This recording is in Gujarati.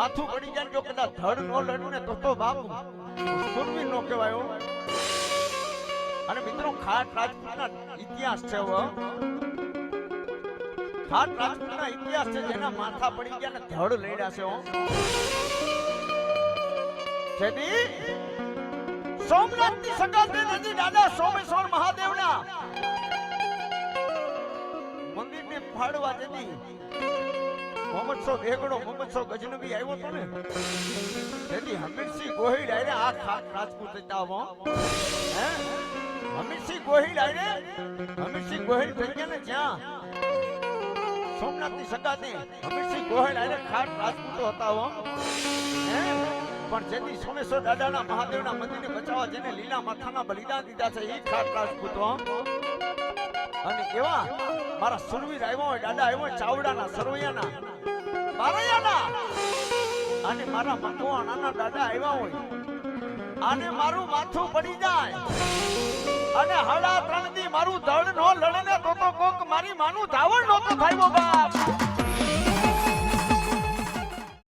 માથું પડી જાય ને જો કદાચ ધડ નો લડ્યું ને તો તો બાપ સુરવીર નો કહેવાયો અને મિત્રો ખાટ રાજપૂતના ઇતિહાસ છે. ખાટ રાજપૂતના ઇતિહાસ છે જેના માથા પડી ગયા ને ધડ લડ્યા છે. જેથી સોમનાથની સગાતે નજી દાદા સોમેશ્વર મહાદેવના મંદિરને ફાડવા જતી મોહમ્મદ સો બેગડો મોહમ્મદ સો ગજનબી આવ્યો તો ને? તેથી હમીરસિંહ ગોહિલ આવીને આ ખાટ રાજપૂત હતા હે? હમીરસિંહ ગોહિલ આયરે? હમીરસિંહ ગોહિલ થઈ ગયા ને જ્યાં? સોમનાથની સંગાથે હમીરસિંહ ગોહિલ આવીને ખાટ રાજપૂતો હો? પણ જેથી સોમેશ્વર દાદાના મહાદેવના મંદિરને બચાવવા જેને લીલા માથાના બલિદાન દીધા છે એ ખાટ રાજપૂતો. અને કેવા મારા સુરવીર આવ્યો હોય, દાદા આવ્યો હોય, ચાવડાના, સરવૈયાના, બારૈયાના. અને મારા મકવાણાના દાદા આવ્યા હોય અને મારું માથું પડી જાય. અને હડા ત્રણ દી મારું ધડ નો લડે તો તો કોક મારી માનું ધાવણ નહોતું થાય, બાપ.